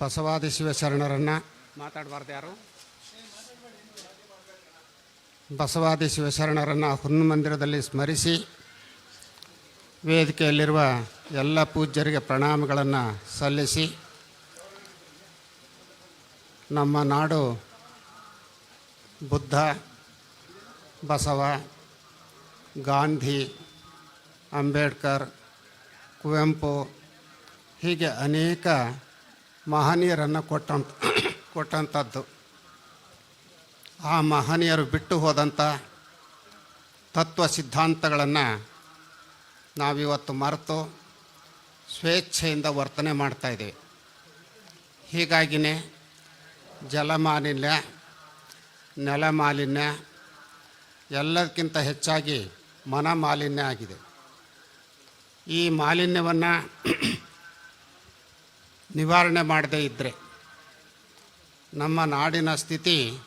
ಬಸವಾದಿ ಶಿವಶರಣರನ್ನು ಮಾತಾಡಬಾರ್ದು ಯಾರು? ಬಸವಾದಿ ಶಿವಶರಣರನ್ನು ಹುನ್ಮಂದಿರದಲ್ಲಿ ಸ್ಮರಿಸಿ ವೇದಿಕೆಯಲ್ಲಿರುವ ಎಲ್ಲ ಪೂಜ್ಯರಿಗೆ ಪ್ರಣಾಮಗಳನ್ನು ಸಲ್ಲಿಸಿ ನಮ್ಮ ನಾಡು ಬುದ್ಧ ಬಸವ ಗಾಂಧಿ ಅಂಬೇಡ್ಕರ್ ಕುವೆಂಪು ಹೀಗೆ ಅನೇಕ ಮಹನೀಯರನ್ನು ಕೊಟ್ಟಂತ, ಕೊಟ್ಟಂಥದ್ದು. ಆ ಮಹನೀಯರು ಬಿಟ್ಟು ಹೋದಂಥ ತತ್ವ ಸಿದ್ಧಾಂತಗಳನ್ನು ನಾವಿವತ್ತು ಮರೆತು ಸ್ವೇಚ್ಛೆಯಿಂದ ವರ್ತನೆ ಮಾಡ್ತಾ ಇದ್ದೀವಿ. ಹೀಗಾಗಿಯೇ ಜಲಮಾಲಿನ್ಯ ನೆಲ ಮಾಲಿನ್ಯ ಎಲ್ಲದಕ್ಕಿಂತ ಹೆಚ್ಚಾಗಿ ಮನ ಮಾಲಿನ್ಯ ಆಗಿದೆ. ಈ ಮಾಲಿನ್ಯವನ್ನು ನಿವಾರಣೆ ಮಾಡದೇ ಇದ್ದರೆ ನಮ್ಮ ನಾಡಿನ ಸ್ಥಿತಿ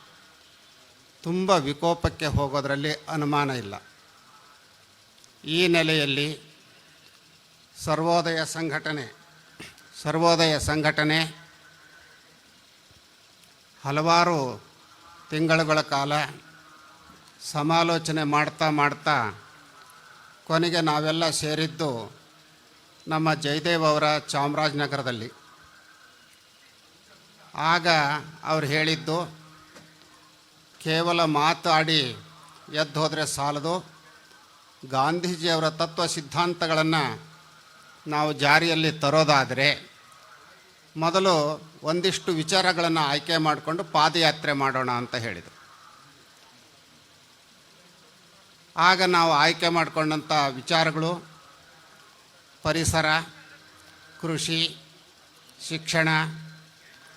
ತುಂಬ ವಿಕೋಪಕ್ಕೆ ಹೋಗೋದರಲ್ಲಿ ಅನುಮಾನ ಇಲ್ಲ. ಈ ನೆಲೆಯಲ್ಲಿ ಸರ್ವೋದಯ ಸಂಘಟನೆ ಸರ್ವೋದಯ ಸಂಘಟನೆ ಹಲವಾರು ತಿಂಗಳುಗಳ ಕಾಲ ಸಮಾಲೋಚನೆ ಮಾಡ್ತಾ ಮಾಡ್ತಾ ಕೊನೆಗೆ ನಾವೆಲ್ಲ ಸೇರಿದ್ದು ನಮ್ಮ ಜಯದೇವ್ ಅವರ ಚಾಮರಾಜನಗರದಲ್ಲಿ. ಆಗ ಅವ್ರು ಹೇಳಿದ್ದು, ಕೇವಲ ಮಾತಾಡಿ, ಎದ್ದು ಹೋದರೆ ಸಾಲದು. ಗಾಂಧೀಜಿಯವರ ತತ್ವ ಸಿದ್ಧಾಂತಗಳನ್ನು ನಾವು ಜಾರಿಯಲ್ಲಿ ತರೋದಾದರೆ, ಮೊದಲು ಒಂದಿಷ್ಟು ವಿಚಾರಗಳನ್ನು ಆಯ್ಕೆ ಮಾಡಿಕೊಂಡು ಪಾದಯಾತ್ರೆ ಮಾಡೋಣ ಅಂತ ಹೇಳಿದರು. ಆಗ ನಾವು ಆಯ್ಕೆ ಮಾಡಿಕೊಂಡಂಥ ವಿಚಾರಗಳು, ಪರಿಸರ, ಕೃಷಿ, ಶಿಕ್ಷಣ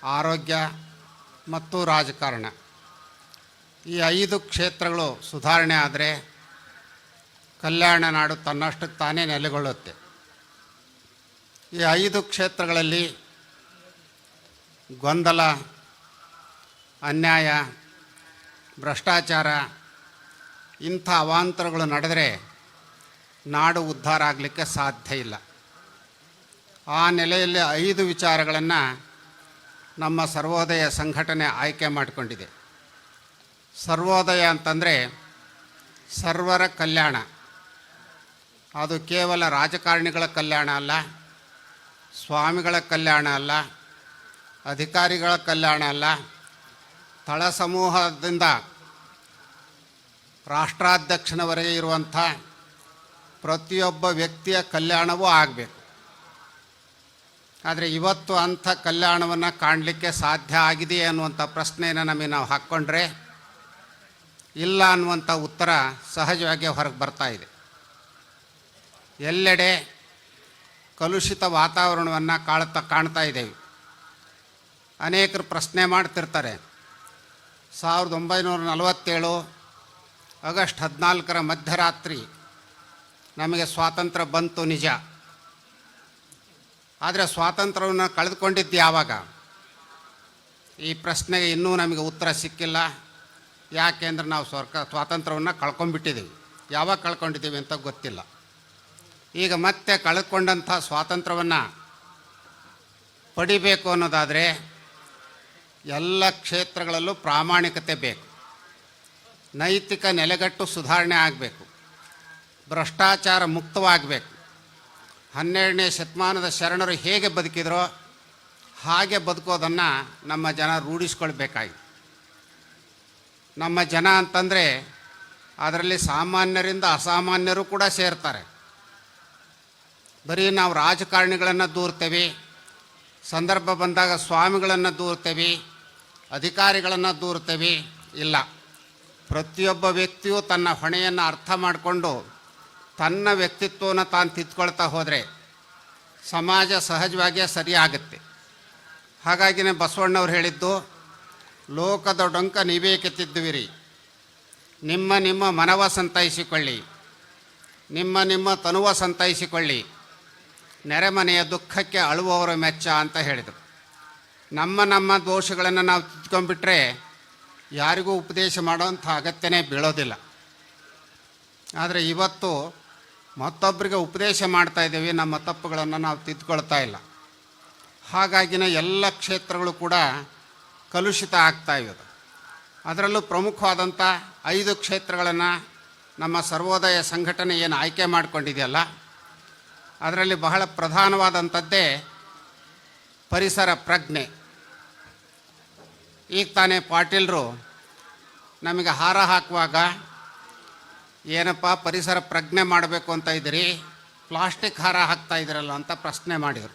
ಆರೋಗ್ಯ ಮತ್ತು ರಾಜಕಾರಣ. ಈ ಐದು ಕ್ಷೇತ್ರಗಳು ಸುಧಾರಣೆ ಆದರೆ ಕಲ್ಯಾಣ ನಾಡು ತನ್ನಷ್ಟಕ್ಕೆ ತಾನೇ ನೆಲೆಗೊಳ್ಳುತ್ತೆ. ಈ ಐದು ಕ್ಷೇತ್ರಗಳಲ್ಲಿ ಗೊಂದಲ, ಅನ್ಯಾಯ, ಭ್ರಷ್ಟಾಚಾರ ಇಂಥ ಅವಾಂತರಗಳು ನಡೆದರೆ ನಾಡು ಉದ್ಧಾರ ಆಗಲಿಕ್ಕೆ ಸಾಧ್ಯ ಇಲ್ಲ. ಆ ನೆಲೆಯಲ್ಲಿ ಐದು ವಿಚಾರಗಳನ್ನು ನಮ್ಮ ಸರ್ವೋದಯ ಸಂಘಟನೆ ಆಯ್ಕೆ ಮಾಡಿಕೊಂಡಿದೆ. ಸರ್ವೋದಯ ಅಂತಂದರೆ ಸರ್ವರ ಕಲ್ಯಾಣ. ಅದು ಕೇವಲ ರಾಜಕಾರಣಿಗಳ ಕಲ್ಯಾಣ ಅಲ್ಲ, ಸ್ವಾಮಿಗಳ ಕಲ್ಯಾಣ ಅಲ್ಲ, ಅಧಿಕಾರಿಗಳ ಕಲ್ಯಾಣ ಅಲ್ಲ, ತಳ ಸಮೂಹದಿಂದ ರಾಷ್ಟ್ರಾಧ್ಯಕ್ಷನವರೆಗೆ ಇರುವಂಥ ಪ್ರತಿಯೊಬ್ಬ ವ್ಯಕ್ತಿಯ ಕಲ್ಯಾಣವೂ ಆಗಬೇಕು. ಆದರೆ ಇವತ್ತು ಅಂಥ ಕಲ್ಯಾಣವನ್ನು ಕಾಣಲಿಕ್ಕೆ ಸಾಧ್ಯ ಆಗಿದೆಯೇ ಅನ್ನುವಂಥ ಪ್ರಶ್ನೆಯನ್ನು ನಮಗೆ ನಾವು ಹಾಕ್ಕೊಂಡ್ರೆ ಇಲ್ಲ ಅನ್ನುವಂಥ ಉತ್ತರ ಸಹಜವಾಗಿ ಹೊರಗೆ ಬರ್ತಾ ಇದೆ. ಎಲ್ಲೆಡೆ ಕಲುಷಿತ ವಾತಾವರಣವನ್ನು ಕಾಳ್ತಾ ಕಾಣ್ತಾ ಇದ್ದೇವೆ. ಅನೇಕರು ಪ್ರಶ್ನೆ ಮಾಡ್ತಿರ್ತಾರೆ. ಸಾವಿರದ ಒಂಬೈನೂರ ನಲವತ್ತೇಳು ಆಗಸ್ಟ್ ಹದಿನಾಲ್ಕರ ಮಧ್ಯರಾತ್ರಿ ನಮಗೆ ಸ್ವಾತಂತ್ರ್ಯ ಬಂತು ನಿಜ. ಆದರೆ ಸ್ವಾತಂತ್ರ್ಯವನ್ನು ಕಳೆದುಕೊಂಡಿದ್ದು ಯಾವಾಗ? ಈ ಪ್ರಶ್ನೆಗೆ ಇನ್ನೂ ನಮಗೆ ಉತ್ತರ ಸಿಕ್ಕಿಲ್ಲ. ಯಾಕೆಂದ್ರೆ ನಾವು ಸ್ವರ್ಕ, ಸ್ವಾತಂತ್ರ್ಯವನ್ನು ಕಳ್ಕೊಂಡ್ಬಿಟ್ಟಿದ್ದೀವಿ. ಯಾವಾಗ ಕಳ್ಕೊಂಡಿದ್ದೀವಿ ಅಂತ ಗೊತ್ತಿಲ್ಲ. ಈಗ ಮತ್ತೆ ಕಳೆದುಕೊಂಡಂಥ ಸ್ವಾತಂತ್ರ್ಯವನ್ನು ಪಡಿಬೇಕು ಅನ್ನೋದಾದರೆ ಎಲ್ಲ ಕ್ಷೇತ್ರಗಳಲ್ಲೂ ಪ್ರಾಮಾಣಿಕತೆ ಬೇಕು. ನೈತಿಕ ನೆಲೆಗಟ್ಟು ಸುಧಾರಣೆ ಆಗಬೇಕು. ಭ್ರಷ್ಟಾಚಾರ ಮುಕ್ತವಾಗಬೇಕು. ಹನ್ನೆರಡನೇ ಶತಮಾನದ ಶರಣರು ಹೇಗೆ ಬದುಕಿದ್ರೋ ಹಾಗೆ ಬದುಕೋದನ್ನು ನಮ್ಮ ಜನ ರೂಢಿಸ್ಕೊಳ್ಬೇಕಾಗಿ ನಮ್ಮ ಜನ ಅಂತಂದರೆ ಅದರಲ್ಲಿ ಸಾಮಾನ್ಯರಿಂದ ಅಸಾಮಾನ್ಯರು ಕೂಡ ಸೇರ್ತಾರೆ. ಬರೀ ನಾವು ರಾಜಕಾರಣಿಗಳನ್ನು ದೂರ್ತೇವೆ, ಸಂದರ್ಭ ಬಂದಾಗ ಸ್ವಾಮಿಗಳನ್ನು ದೂರ್ತೇವೆ, ಅಧಿಕಾರಿಗಳನ್ನು ದೂರ್ತೇವೆ, ಇಲ್ಲ. ಪ್ರತಿಯೊಬ್ಬ ವ್ಯಕ್ತಿಯು ತನ್ನ ಹೊಣೆಯನ್ನು ಅರ್ಥ ಮಾಡಿಕೊಂಡು ತನ್ನ ವ್ಯಕ್ತಿತ್ವವನ್ನು ತಾನು ತಿದ್ಕೊಳ್ತಾ ಹೋದರೆ ಸಮಾಜ ಸಹಜವಾಗಿಯೇ ಸರಿಯಾಗುತ್ತೆ. ಹಾಗಾಗಿನೇ ಬಸವಣ್ಣವ್ರು ಹೇಳಿದ್ದು, ಲೋಕದ ಡೊಂಕ ನೀವೇಕೆತ್ತಿದ್ದುವಿರಿ ನಿಮ್ಮ ನಿಮ್ಮ ಮನವ ಸಂತೈಸಿಕೊಳ್ಳಿ. ನಿಮ್ಮ ನಿಮ್ಮ ತನುವ ಸಂತೈಸಿಕೊಳ್ಳಿ. ನೆರೆಮನೆಯ ದುಃಖಕ್ಕೆ ಅಳುವವರ ಮೆಚ್ಚ ಅಂತ ಹೇಳಿದರು. ನಮ್ಮ ನಮ್ಮ ದೋಷಗಳನ್ನು ನಾವು ತಿದ್ಕೊಂಡ್ಬಿಟ್ರೆ ಯಾರಿಗೂ ಉಪದೇಶ ಮಾಡೋಂಥ ಅಗತ್ಯನೇ ಬೀಳೋದಿಲ್ಲ. ಆದರೆ ಇವತ್ತು ಮತ್ತೊಬ್ಬರಿಗೆ ಉಪದೇಶ ಮಾಡ್ತಾ ಇದ್ದೀವಿ, ನಮ್ಮ ತಪ್ಪುಗಳನ್ನು ನಾವು ತಿದ್ಕೊಳ್ತಾ ಇಲ್ಲ. ಹಾಗಾಗಿನ ಎಲ್ಲ ಕ್ಷೇತ್ರಗಳು ಕೂಡ ಕಲುಷಿತ ಆಗ್ತಾ ಇವೆ ಅದರಲ್ಲೂ ಪ್ರಮುಖವಾದಂಥ ಐದು ಕ್ಷೇತ್ರಗಳನ್ನು ನಮ್ಮ ಸರ್ವೋದಯ ಸಂಘಟನೆ ಏನು ಆಯ್ಕೆ ಮಾಡಿಕೊಂಡಿದೆಯಲ್ಲ, ಅದರಲ್ಲಿ ಬಹಳ ಪ್ರಧಾನವಾದಂಥದ್ದೇ ಪರಿಸರ ಪ್ರಜ್ಞೆ. ಈಗ ತಾನೇ ಪಾಟೀಲರು ನಮಗೆ ಹಾರ ಹಾಕುವಾಗ ಏನಪ್ಪ ಪರಿಸರ ಪ್ರಜ್ಞೆ ಮಾಡಬೇಕು ಅಂತ ಇದ್ದೀರಿ? ಪ್ಲಾಸ್ಟಿಕ್ ಹಾರ ಹಾಕ್ತಾ ಇದ್ದೀರಲ್ಲ ಅಂತ ಪ್ರಶ್ನೆ ಮಾಡಿದರು.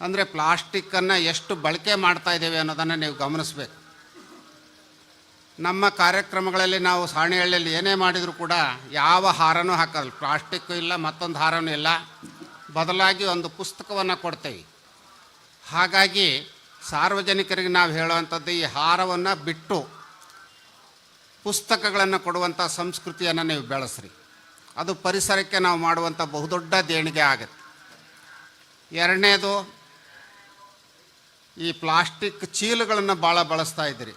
ಅಂದರೆ ಪ್ಲಾಸ್ಟಿಕ್ಕನ್ನು ಎಷ್ಟು ಬಳಕೆ ಮಾಡ್ತಾ ಇದ್ದೇವೆ ಅನ್ನೋದನ್ನು ನೀವು ಗಮನಿಸಬೇಕು. ನಮ್ಮ ಕಾರ್ಯಕ್ರಮಗಳಲ್ಲಿ ನಾವು ಸಾಣಿಹಳ್ಳಿಯಲ್ಲಿ ಏನೇ ಮಾಡಿದರೂ ಕೂಡ ಯಾವ ಹಾರನೂ ಹಾಕೋಲ್ಲ. ಪ್ಲಾಸ್ಟಿಕ್ಕು ಇಲ್ಲ, ಮತ್ತೊಂದು ಹಾರನೂ ಇಲ್ಲ. ಬದಲಾಗಿ ಒಂದು ಪುಸ್ತಕವನ್ನು ಕೊಡ್ತೇವೆ. ಹಾಗಾಗಿ ಸಾರ್ವಜನಿಕರಿಗೆ ನಾವು ಹೇಳುವಂಥದ್ದು ಈ ಹಾರವನ್ನು ಬಿಟ್ಟು ಪುಸ್ತಕಗಳನ್ನು ಕೊಡುವಂಥ ಸಂಸ್ಕೃತಿಯನ್ನು ನೀವು ಬೆಳೆಸ್ರಿ. ಅದು ಪರಿಸರಕ್ಕೆ ನಾವು ಮಾಡುವಂಥ ಬಹುದೊಡ್ಡ ದೇಣಿಗೆ ಆಗುತ್ತೆ. ಎರಡನೇದು, ಈ ಪ್ಲಾಸ್ಟಿಕ್ ಚೀಲಗಳನ್ನು ಭಾಳ ಬಳಸ್ತಾ ಇದ್ದೀರಿ.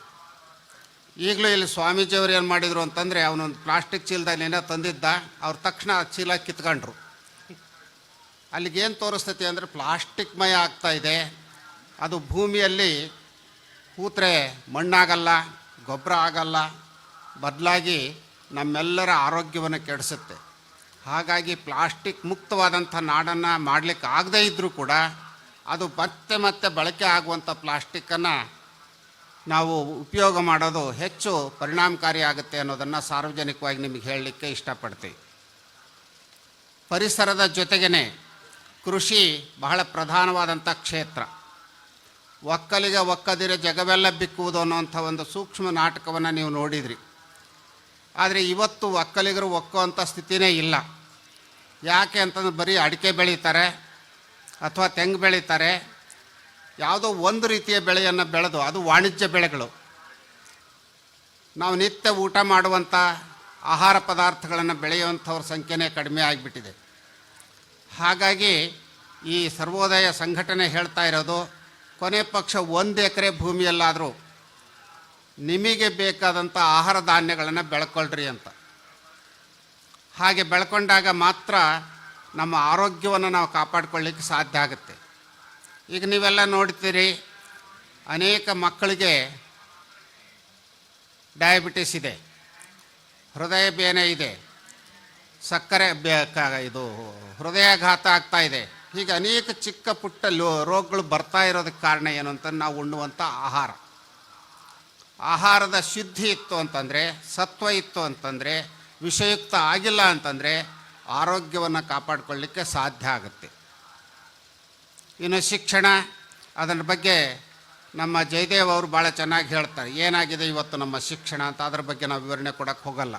ಈಗಲೂ ಇಲ್ಲಿ ಸ್ವಾಮೀಜಿಯವರು ಏನು ಮಾಡಿದರು ಅಂತಂದರೆ ಅವನೊಂದು ಪ್ಲಾಸ್ಟಿಕ್ ಚೀಲದಲ್ಲಿ ಏನೋ ತಂದಿದ್ದ, ಅವ್ರು ತಕ್ಷಣ ಆ ಚೀಲ ಕಿತ್ಕೊಂಡ್ರು. ಅಲ್ಲಿಗೇನು ತೋರಿಸ್ತೈತಿ ಅಂದರೆ ಪ್ಲಾಸ್ಟಿಕ್ ಮಯ ಆಗ್ತಾ ಇದೆ. ಅದು ಭೂಮಿಯಲ್ಲಿ ಕೂತ್ರೆ ಮಣ್ಣಾಗಲ್ಲ, ಗೊಬ್ಬರ ಆಗಲ್ಲ ಬದಲಾಗಿ ನಮ್ಮೆಲ್ಲರ ಆರೋಗ್ಯವನ್ನು ಕೆಡಿಸುತ್ತೆ. ಹಾಗಾಗಿ ಪ್ಲಾಸ್ಟಿಕ್ ಮುಕ್ತವಾದಂಥ ನಾಡನ್ನು ಮಾಡಲಿಕ್ಕೆ ಆಗದೇ ಇದ್ದರೂ ಕೂಡ ಅದು ಮತ್ತೆ ಮತ್ತೆ ಬಳಕೆ ಆಗುವಂಥ ಪ್ಲಾಸ್ಟಿಕ್ಕನ್ನು ನಾವು ಉಪಯೋಗ ಮಾಡೋದು ಹೆಚ್ಚು ಪರಿಣಾಮಕಾರಿ ಆಗುತ್ತೆ ಅನ್ನೋದನ್ನು ಸಾರ್ವಜನಿಕವಾಗಿ ನಿಮಗೆ ಹೇಳಲಿಕ್ಕೆ ಇಷ್ಟಪಡ್ತೀವಿ ಪರಿಸರದ ಜೊತೆಗೇ ಕೃಷಿ ಬಹಳ ಪ್ರಧಾನವಾದಂಥ ಕ್ಷೇತ್ರ. ಒಕ್ಕಲಿಗ ಒಕ್ಕದಿರೆ ಜಗವೆಲ್ಲ ಬಿಕ್ಕುವುದು ಅನ್ನುವಂಥ ಒಂದು ಸೂಕ್ಷ್ಮ ನಾಟಕವನ್ನು ನೀವು ನೋಡಿದ್ರಿ. ಆದರೆ ಇವತ್ತು ಒಕ್ಕಲಿಗರು ಒಕ್ಕುವಂಥ ಸ್ಥಿತಿನೇ ಇಲ್ಲ. ಯಾಕೆ ಅಂತಂದ್ರೆ ಬರೀ ಅಡಿಕೆ ಬೆಳೀತಾರೆ ಅಥವಾ ತೆಂಗು ಬೆಳೀತಾರೆ. ಯಾವುದೋ ಒಂದು ರೀತಿಯ ಬೆಳೆಯನ್ನು ಬೆಳೆದು ಅದು ವಾಣಿಜ್ಯ ಬೆಳೆಗಳು. ನಾವು ನಿತ್ಯ ಊಟ ಮಾಡುವಂಥ ಆಹಾರ ಪದಾರ್ಥಗಳನ್ನು ಬೆಳೆಯುವಂಥವ್ರ ಸಂಖ್ಯೆನೇ ಕಡಿಮೆ ಆಗಿಬಿಟ್ಟಿದೆ. ಹಾಗಾಗಿ ಈ ಸರ್ವೋದಯ ಸಂಘಟನೆ ಹೇಳ್ತಾ ಇರೋದು, ಕೊನೆ ಪಕ್ಷ ಒಂದು ಎಕರೆ ಭೂಮಿಯಲ್ಲಾದರೂ ನಿಮಗೆ ಬೇಕಾದಂಥ ಆಹಾರ ಧಾನ್ಯಗಳನ್ನು ಬೆಳ್ಕೊಳ್ರಿ ಅಂತ. ಹಾಗೆ ಬೆಳ್ಕೊಂಡಾಗ ಮಾತ್ರ ನಮ್ಮ ಆರೋಗ್ಯವನ್ನು ನಾವು ಕಾಪಾಡ್ಕೊಳ್ಳಿಕ್ಕೆ ಸಾಧ್ಯ ಆಗುತ್ತೆ. ಈಗ ನೀವೆಲ್ಲ ನೋಡ್ತೀರಿ, ಅನೇಕ ಮಕ್ಕಳಿಗೆ ಡಯಾಬಿಟಿಸ್ ಇದೆ, ಹೃದಯ ಬೇನೆ ಇದೆ, ಸಕ್ಕರೆ ಇದು ಹೃದಯಾಘಾತ ಆಗ್ತಾ ಇದೆ. ಹೀಗೆ ಅನೇಕ ಚಿಕ್ಕ ಪುಟ್ಟ ರೋಗಗಳು ಬರ್ತಾ ಇರೋದಕ್ಕೆ ಕಾರಣ ಏನು ಅಂತ ನಾವು ಉಣ್ಣುವಂಥ ಆಹಾರ. ಆಹಾರದ ಶುದ್ಧಿ ಇತ್ತು ಅಂತಂದರೆ, ಸತ್ವ ಇತ್ತು ಅಂತಂದರೆ, ವಿಷಯುಕ್ತ ಆಗಿಲ್ಲ ಅಂತಂದರೆ ಆರೋಗ್ಯವನ್ನು ಕಾಪಾಡಿಕೊಳ್ಳಿಕ್ಕೆ ಸಾಧ್ಯ ಆಗುತ್ತೆ. ಇನ್ನು ಶಿಕ್ಷಣ, ಅದರ ಬಗ್ಗೆ ನಮ್ಮ ಜಯದೇವ್ ಅವರು ಭಾಳ ಚೆನ್ನಾಗಿ ಹೇಳ್ತಾರೆ. ಏನಾಗಿದೆ ಇವತ್ತು ನಮ್ಮ ಶಿಕ್ಷಣ ಅಂತ ಅದ್ರ ಬಗ್ಗೆ ನಾವು ವಿವರಣೆ ಕೊಡೋಕ್ಕೆ ಹೋಗಲ್ಲ.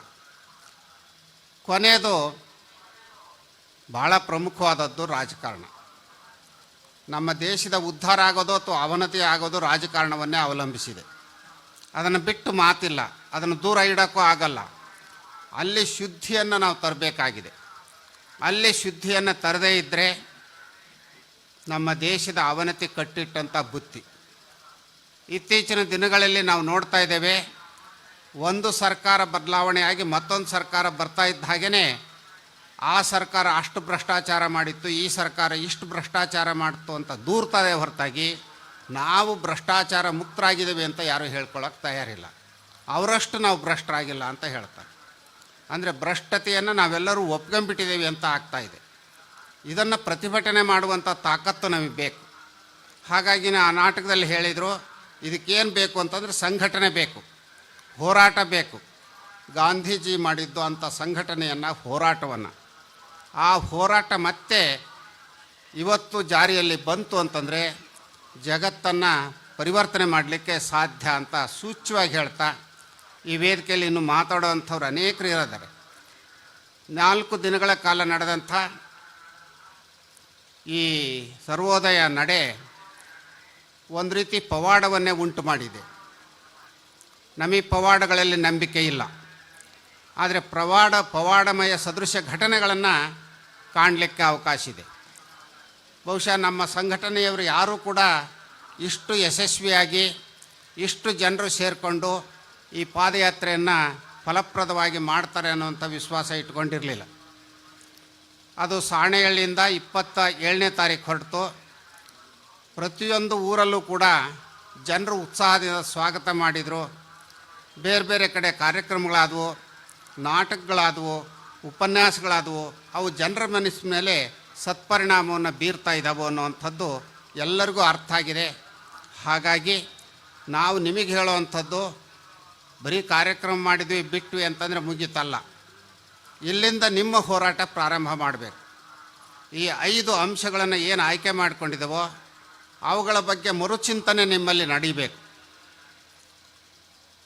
ಕೊನೆಯದು ಭಾಳ ಪ್ರಮುಖವಾದದ್ದು ರಾಜಕಾರಣ. ನಮ್ಮ ದೇಶದ ಉದ್ಧಾರ ಆಗೋದು ಅಥವಾ ಅವನತಿ ಆಗೋದು ರಾಜಕಾರಣವನ್ನೇ ಅವಲಂಬಿಸಿದೆ. ಅದನ್ನು ಬಿಟ್ಟು ಮಾತಿಲ್ಲ. ಅದನ್ನು ದೂರ ಇಡೋಕ್ಕೂ ಆಗಲ್ಲ. ಅಲ್ಲಿ ಶುದ್ಧಿಯನ್ನು ನಾವು ತರಬೇಕಾಗಿದೆ. ಅಲ್ಲಿ ಶುದ್ಧಿಯನ್ನು ತರದೇ ಇದ್ದರೆ ನಮ್ಮ ದೇಶದ ಅವನತಿ ಕಟ್ಟಿಟ್ಟಂಥ ಬುತ್ತಿ ಇತ್ತೀಚಿನ ದಿನಗಳಲ್ಲಿ ನಾವು ನೋಡ್ತಾ ಇದ್ದೇವೆ, ಒಂದು ಸರ್ಕಾರ ಬದಲಾವಣೆಯಾಗಿ ಮತ್ತೊಂದು ಸರ್ಕಾರ ಬರ್ತಾ ಇದ್ದ ಹಾಗೆಯೇ ಆ ಸರ್ಕಾರ ಅಷ್ಟು ಭ್ರಷ್ಟಾಚಾರ ಮಾಡಿತ್ತು, ಈ ಸರ್ಕಾರ ಇಷ್ಟು ಭ್ರಷ್ಟಾಚಾರ ಮಾಡಿತು ಅಂತ ದೂರ್ತದೆ ಹೊರತಾಗಿ ನಾವು ಭ್ರಷ್ಟಾಚಾರ ಮುಕ್ತರಾಗಿದ್ದೇವೆ ಅಂತ ಯಾರೂ ಹೇಳ್ಕೊಳ್ಳೋಕೆ ತಯಾರಿಲ್ಲ. ಅವರಷ್ಟು ನಾವು ಭ್ರಷ್ಟರಾಗಿಲ್ಲ ಅಂತ ಹೇಳ್ತಾರೆ. ಅಂದರೆ ಭ್ರಷ್ಟತೆಯನ್ನು ನಾವೆಲ್ಲರೂ ಒಪ್ಕೊಂಡ್ಬಿಟ್ಟಿದ್ದೇವೆ ಅಂತ ಆಗ್ತಾ ಇದೆ. ಇದನ್ನು ಪ್ರತಿಭಟನೆ ಮಾಡುವಂಥ ತಾಕತ್ತು ನಮಗೆ ಬೇಕು. ಹಾಗಾಗಿ ಆ ನಾಟಕದಲ್ಲಿ ಹೇಳಿದರು, ಇದಕ್ಕೇನು ಬೇಕು ಅಂತಂದರೆ ಸಂಘಟನೆ ಬೇಕು, ಹೋರಾಟ ಬೇಕು. ಗಾಂಧೀಜಿ ಮಾಡಿದ್ದು ಅಂಥ ಸಂಘಟನೆಯನ್ನು, ಹೋರಾಟವನ್ನು. ಆ ಹೋರಾಟ ಮತ್ತೆ ಇವತ್ತು ಜಾರಿಯಲ್ಲಿ ಬಂತು ಅಂತಂದರೆ ಜಗತ್ತನ್ನು ಪರಿವರ್ತನೆ ಮಾಡಲಿಕ್ಕೆ ಸಾಧ್ಯ ಅಂತ ಸೂಚ್ಯವಾಗಿ ಹೇಳ್ತಾ ಈ ವೇದಿಕೆಯಲ್ಲಿ ಇನ್ನು ಮಾತಾಡುವಂಥವ್ರು ಅನೇಕರು ಇರೋದಾರೆ ನಾಲ್ಕು ದಿನಗಳ ಕಾಲ ನಡೆದಂಥ ಈ ಸರ್ವೋದಯ ನಡೆ ಒಂದು ರೀತಿ ಪವಾಡವನ್ನೇ ಉಂಟು ಮಾಡಿದೆ. ನಮಗೆ ಪವಾಡಗಳಲ್ಲಿ ನಂಬಿಕೆ ಇಲ್ಲ. ಆದರೆ ಪ್ರವಾಡ ಪವಾಡಮಯ ಸದೃಶ ಘಟನೆಗಳನ್ನು ಕಾಣಲಿಕ್ಕೆ ಅವಕಾಶ ಇದೆ. ಬಹುಶಃ ನಮ್ಮ ಸಂಘಟನೆಯವರು ಯಾರೂ ಕೂಡ ಇಷ್ಟು ಯಶಸ್ವಿಯಾಗಿ, ಇಷ್ಟು ಜನರು ಸೇರಿಕೊಂಡು ಈ ಪಾದಯಾತ್ರೆಯನ್ನು ಫಲಪ್ರದವಾಗಿ ಮಾಡ್ತಾರೆ ಅನ್ನುವಂಥ ವಿಶ್ವಾಸ ಇಟ್ಕೊಂಡಿರಲಿಲ್ಲ. ಅದು ಸಾಣೆಹಳ್ಳಿಯಿಂದ ಇಪ್ಪತ್ತ ಏಳನೇ ತಾರೀಕು ಹೊರಟು. ಪ್ರತಿಯೊಂದು ಊರಲ್ಲೂ ಕೂಡ ಜನರು ಉತ್ಸಾಹದಿಂದ ಸ್ವಾಗತ ಮಾಡಿದರು. ಬೇರೆ ಬೇರೆ ಕಡೆ ಕಾರ್ಯಕ್ರಮಗಳಾದವು, ನಾಟಕಗಳಾದವು, ಉಪನ್ಯಾಸಗಳಾದವು. ಅವು ಜನರ ಮನಸ್ಸಿನ ಮೇಲೆ ಸತ್ಪರಿಣಾಮವನ್ನು ಬೀರ್ತಾ ಇದ್ದಾವೆ ಅನ್ನುವಂಥದ್ದು ಎಲ್ಲರಿಗೂ ಅರ್ಥ ಆಗಿದೆ. ಹಾಗಾಗಿ ನಾವು ನಿಮಗೆ ಹೇಳುವಂಥದ್ದು, ಬರೀ ಕಾರ್ಯಕ್ರಮ ಮಾಡಿದ್ವಿ, ಬಿಟ್ವಿ ಅಂತಂದರೆ ಮುಗೀತಲ್ಲ. ಇಲ್ಲಿಂದ ನಿಮ್ಮ ಹೋರಾಟ ಪ್ರಾರಂಭ ಮಾಡಬೇಕು. ಈ ಐದು ಅಂಶಗಳನ್ನು ಏನು ಆಯ್ಕೆ ಮಾಡಿಕೊಂಡಿದ್ದವೋ ಅವುಗಳ ಬಗ್ಗೆ ಮರುಚಿಂತನೆ ನಿಮ್ಮಲ್ಲಿ ನಡೀಬೇಕು.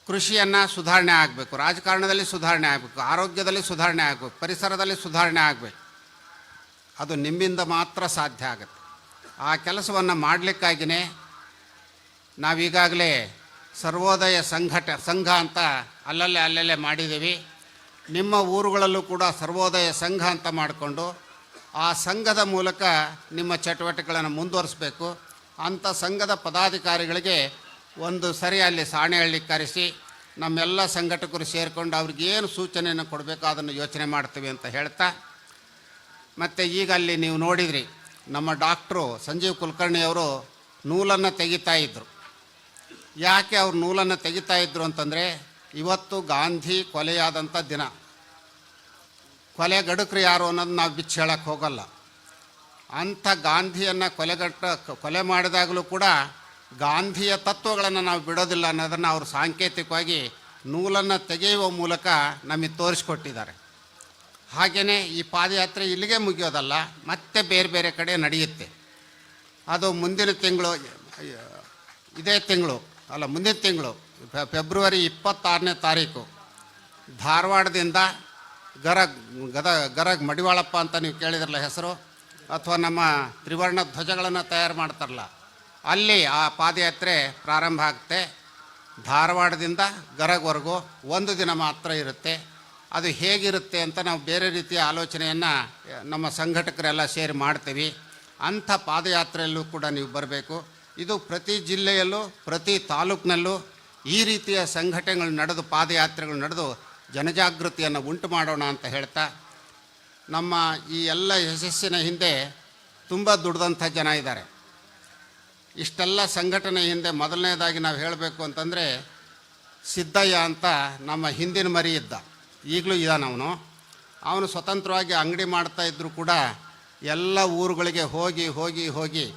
ಕೃಷಿಯನ್ನು ಸುಧಾರಣೆ ಆಗಬೇಕು, ರಾಜಕಾರಣದಲ್ಲಿ ಸುಧಾರಣೆ ಆಗಬೇಕು, ಆರೋಗ್ಯದಲ್ಲಿ ಸುಧಾರಣೆ ಆಗಬೇಕು, ಪರಿಸರದಲ್ಲಿ ಸುಧಾರಣೆ ಆಗಬೇಕು. ಅದು ನಿಮ್ಮಿಂದ ಮಾತ್ರ ಸಾಧ್ಯ ಆಗುತ್ತೆ. ಆ ಕೆಲಸವನ್ನು ಮಾಡಲಿಕ್ಕಾಗಿಯೇ ನಾವೀಗಾಗಲೇ ಸರ್ವೋದಯ ಸಂಘಟ, ಸಂಘ ಅಂತ ಅಲ್ಲಲ್ಲೇ ಅಲ್ಲಲ್ಲೇ ಮಾಡಿದ್ದೀವಿ. ನಿಮ್ಮ ಊರುಗಳಲ್ಲೂ ಕೂಡ ಸರ್ವೋದಯ ಸಂಘ ಅಂತ ಮಾಡಿಕೊಂಡು ಆ ಸಂಘದ ಮೂಲಕ ನಿಮ್ಮ ಚಟುವಟಿಕೆಗಳನ್ನು ಮುಂದುವರಿಸಬೇಕು. ಅಂಥ ಸಂಘದ ಪದಾಧಿಕಾರಿಗಳಿಗೆ ಒಂದು ಸರಿ ಅಲ್ಲಿ ಸಾಣೆಹಳ್ಳಿ ಕರೆಸಿ, ನಮ್ಮೆಲ್ಲ ಸಂಘಟಕರು ಸೇರಿಕೊಂಡು ಅವ್ರಿಗೇನು ಸೂಚನೆಯನ್ನು ಕೊಡಬೇಕು ಅದನ್ನು ಯೋಚನೆ ಮಾಡ್ತೀವಿ ಅಂತ ಹೇಳ್ತಾ ಮತ್ತು ಈಗ ಅಲ್ಲಿ ನೀವು ನೋಡಿದ್ರಿ, ನಮ್ಮ ಡಾಕ್ಟ್ರು ಸಂಜೀವ್ ಕುಲಕರ್ಣಿಯವರು ನೂಲನ್ನು ತೆಗಿತಾ ಇದ್ದರು ಯಾಕೆ ಅವ್ರು ನೂಲನ್ನು ತೆಗಿತಾ ಇದ್ದರು ಅಂತಂದರೆ, ಇವತ್ತು ಗಾಂಧಿ ಕೊಲೆಯಾದಂಥ ದಿನ. ಕೊಲೆ ಗಡುಕರು ಯಾರು ಅನ್ನೋದು ನಾವು ಬಿಚ್ಚಿ ಹೇಳಕ್ಕೆ ಹೋಗಲ್ಲ. ಅಂಥ ಗಾಂಧಿಯನ್ನು ಕೊಲೆಗಟ್ಟ ಕೊಲೆ ಮಾಡಿದಾಗಲೂ ಕೂಡ ಗಾಂಧಿಯ ತತ್ವಗಳನ್ನು ನಾವು ಬಿಡೋದಿಲ್ಲ ಅನ್ನೋದನ್ನು ಅವರು ಸಾಂಕೇತಿಕವಾಗಿ ನೂಲನ್ನು ತೆಗೆಯುವ ಮೂಲಕ ನಮಗೆ ತೋರಿಸ್ಕೊಟ್ಟಿದ್ದಾರೆ. ಹಾಗೆಯೇ ಈ ಪಾದಯಾತ್ರೆ ಇಲ್ಲಿಗೆ ಮುಗಿಯೋದಲ್ಲ, ಮತ್ತೆ ಬೇರೆ ಬೇರೆ ಕಡೆ ನಡೆಯುತ್ತೆ. ಅದು ಮುಂದಿನ ತಿಂಗಳು, ಇದೇ ತಿಂಗಳು, ಅಲ್ಲ ಮುಂದಿನ ತಿಂಗಳು ಫೆಬ್ರವರಿ ಇಪ್ಪತ್ತಾರನೇ ತಾರೀಕು. ಧಾರವಾಡದಿಂದ ಗರಗ್, ಗದ, ಗರಗ್ ಮಡಿವಾಳಪ್ಪ ಅಂತ ನೀವು ಕೇಳಿದ್ರಲ್ಲ ಹೆಸರು, ಅಥವಾ ನಮ್ಮ ತ್ರಿವರ್ಣ ಧ್ವಜಗಳನ್ನು ತಯಾರು ಮಾಡ್ತಾರಲ್ಲ, ಅಲ್ಲಿ ಆ ಪಾದಯಾತ್ರೆ ಪ್ರಾರಂಭ ಆಗುತ್ತೆ. ಧಾರವಾಡದಿಂದ ಗರಗ್ವರೆಗೂ ಒಂದು ದಿನ ಮಾತ್ರ ಇರುತ್ತೆ. ಅದು ಹೇಗಿರುತ್ತೆ ಅಂತ ನಾವು ಬೇರೆ ರೀತಿಯ ಆಲೋಚನೆಯನ್ನು ನಮ್ಮ ಸಂಘಟಕರೆಲ್ಲ ಸೇರಿ ಮಾಡ್ತೀವಿ. ಅಂಥ ಪಾದಯಾತ್ರೆಯಲ್ಲೂ ಕೂಡ ನೀವು ಬರಬೇಕು. ಇದು ಪ್ರತಿ ಜಿಲ್ಲೆಯಲ್ಲೂ, ಪ್ರತಿ ತಾಲೂಕಿನಲ್ಲೂ ಈ ರೀತಿಯ ಸಂಘಟನೆಗಳು ನಡೆದು, ಪಾದಯಾತ್ರೆಗಳು ನಡೆದು ಜನಜಾಗೃತಿಯನ್ನು ಉಂಟು ಮಾಡೋಣ ಅಂತ ಹೇಳ್ತಾ, ನಮ್ಮ ಈ ಎಲ್ಲ ಯಶಸ್ಸಿನ ಹಿಂದೆ ತುಂಬ ದುಡ್ದಂಥ ಜನ ಇದ್ದಾರೆ. ಇಷ್ಟೆಲ್ಲ ಸಂಘಟನೆ ಹಿಂದೆ ಮೊದಲನೇದಾಗಿ ನಾವು ಹೇಳಬೇಕು ಅಂತಂದರೆ, ಸಿದ್ದಯ್ಯ ಅಂತ ನಮ್ಮ ಹಿಂದಿನ ಮರಿ ಇದ್ದ. ಈಗಲೂ ಇದ್ದಾನೆ ಅವನು. ಅವನು ಸ್ವತಂತ್ರವಾಗಿ ಅಂಗಡಿ ಮಾಡ್ತಾ ಇದ್ದರೂ ಕೂಡ ಎಲ್ಲ ಊರುಗಳಿಗೆ ಹೋಗಿ ಹೋಗಿ ಹೋಗಿ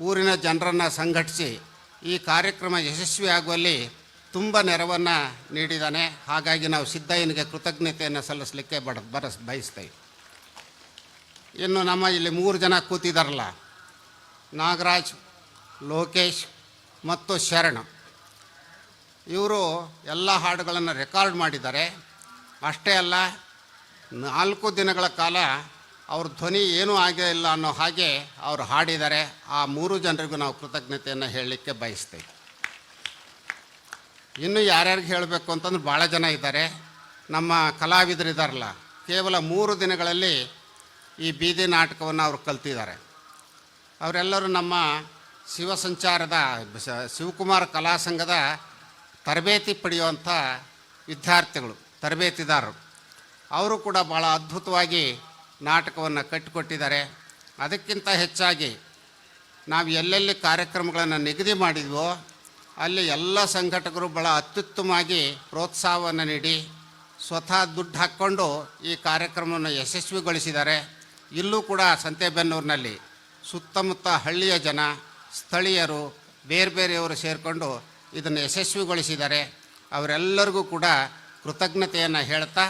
ಊರಿನ ಜನರನ್ನು ಸಂಘಟಿಸಿ ಈ ಕಾರ್ಯಕ್ರಮ ಯಶಸ್ವಿ ಆಗುವಲ್ಲಿ ತುಂಬ ನೆರವನ್ನು ನೀಡಿದ್ದಾನೆ ಹಾಗಾಗಿ ನಾವು ಸಿದ್ದಯ್ಯನಿಗೆ ಕೃತಜ್ಞತೆಯನ್ನು ಸಲ್ಲಿಸಲಿಕ್ಕೆ ಬಡ ಬರಸ್ ಬಯಸ್ತೇವೆ ಇನ್ನು ನಮ್ಮ ಇಲ್ಲಿ ಮೂರು ಜನ ಕೂತಿದ್ದಾರಲ್ಲ ನಾಗರಾಜ್, ಲೋಕೇಶ್ ಮತ್ತು ಶರಣ್. ಇವರು ಎಲ್ಲ ಹಾಡುಗಳನ್ನು ರೆಕಾರ್ಡ್ ಮಾಡಿದ್ದಾರೆ. ಅಷ್ಟೇ ಅಲ್ಲ, ನಾಲ್ಕು ದಿನಗಳ ಕಾಲ ಅವ್ರ ಧ್ವನಿ ಏನೂ ಆಗೇ ಇಲ್ಲ ಅನ್ನೋ ಹಾಗೆ ಅವರು ಹಾಡಿದ್ದಾರೆ. ಆ ಮೂರು ಜನರಿಗೂ ನಾವು ಕೃತಜ್ಞತೆಯನ್ನು ಹೇಳಲಿಕ್ಕೆ ಬಯಸ್ತೇವೆ. ಇನ್ನು ಯಾರ್ಯಾರಿಗೆ ಹೇಳಬೇಕು ಅಂತಂದ್ರೆ ಭಾಳ ಜನ ಇದ್ದಾರೆ. ನಮ್ಮ ಕಲಾವಿದರು ಇದ್ದಾರಲ್ಲ, ಕೇವಲ ಮೂರು ದಿನಗಳಲ್ಲಿ ಈ ಬೀದಿ ನಾಟಕವನ್ನು ಅವರು ಕಲ್ತಿದ್ದಾರೆ. ಅವರೆಲ್ಲರೂ ನಮ್ಮ ಶಿವ ಸಂಚಾರದ, ಶಿವಕುಮಾರ ಕಲಾ ಸಂಘದ ತರಬೇತಿ ಪಡೆಯುವಂಥ ವಿದ್ಯಾರ್ಥಿಗಳು. ತರಬೇತಿದಾರರು. ಅವರು ಕೂಡ ಭಾಳ ಅದ್ಭುತವಾಗಿ ನಾಟಕವನ್ನು ಕಟ್ಟಿಕೊಟ್ಟಿದ್ದಾರೆ. ಅದಕ್ಕಿಂತ ಹೆಚ್ಚಾಗಿ ನಾವು ಎಲ್ಲೆಲ್ಲಿ ಕಾರ್ಯಕ್ರಮಗಳನ್ನು ನಿಗದಿ ಮಾಡಿದ್ವೋ, ಅಲ್ಲಿ ಎಲ್ಲ ಸಂಘಟಕರು ಭಾಳ ಅತ್ಯುತ್ತಮವಾಗಿ ಪ್ರೋತ್ಸಾಹವನ್ನು ನೀಡಿ, ಸ್ವತಃ ದುಡ್ಡು ಹಾಕ್ಕೊಂಡು ಈ ಕಾರ್ಯಕ್ರಮವನ್ನು ಯಶಸ್ವಿಗೊಳಿಸಿದ್ದಾರೆ. ಇಲ್ಲೂ ಕೂಡ ಸಂತೆಬೆನ್ನೂರಿನಲ್ಲಿ ಸುತ್ತಮುತ್ತ ಹಳ್ಳಿಯ ಜನ, ಸ್ಥಳೀಯರು ಬೇರೆ ಬೇರೆಯವರು ಸೇರಿಕೊಂಡು ಇದನ್ನು ಯಶಸ್ವಿಗೊಳಿಸಿದ್ದಾರೆ. ಅವರೆಲ್ಲರಿಗೂ ಕೂಡ ಕೃತಜ್ಞತೆಯನ್ನು ಹೇಳ್ತಾ,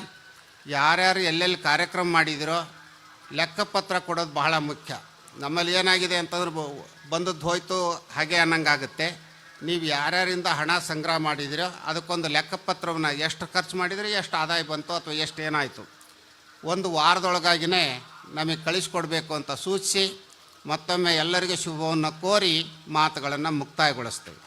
ಯಾರ್ಯಾರು ಎಲ್ಲೆಲ್ಲಿ ಕಾರ್ಯಕ್ರಮ ಮಾಡಿದಿರೋ ಲೆಕ್ಕಪತ್ರ ಕೊಡೋದು ಬಹಳ ಮುಖ್ಯ. ನಮ್ಮಲ್ಲಿ ಏನಾಗಿದೆ ಅಂತಂದ್ರೆ ಬಂದದ್ದು ಹೋಯ್ತು ಹಾಗೆ ಅನ್ನಂಗಾಗುತ್ತೆ. ನೀವು ಯಾರ್ಯಾರಿಂದ ಹಣ ಸಂಗ್ರಹ ಮಾಡಿದಿರೋ ಅದಕ್ಕೊಂದು ಲೆಕ್ಕಪತ್ರವನ್ನು ಎಷ್ಟು ಖರ್ಚು ಮಾಡಿದರೆ ಎಷ್ಟು ಆದಾಯ ಬಂತು ಅಥವಾ ಎಷ್ಟು ಏನಾಯಿತು. ಒಂದು ವಾರದೊಳಗಾಗಿನೇ ನಮಗೆ ಕಳಿಸ್ಕೊಡ್ಬೇಕು ಅಂತ ಸೂಚಿಸಿ ಮತ್ತೊಮ್ಮೆ ಎಲ್ಲರಿಗೂ ಶುಭವನ್ನು ಕೋರಿ ಮಾತುಗಳನ್ನು ಮುಕ್ತಾಯಗೊಳಿಸ್ತೇವೆ.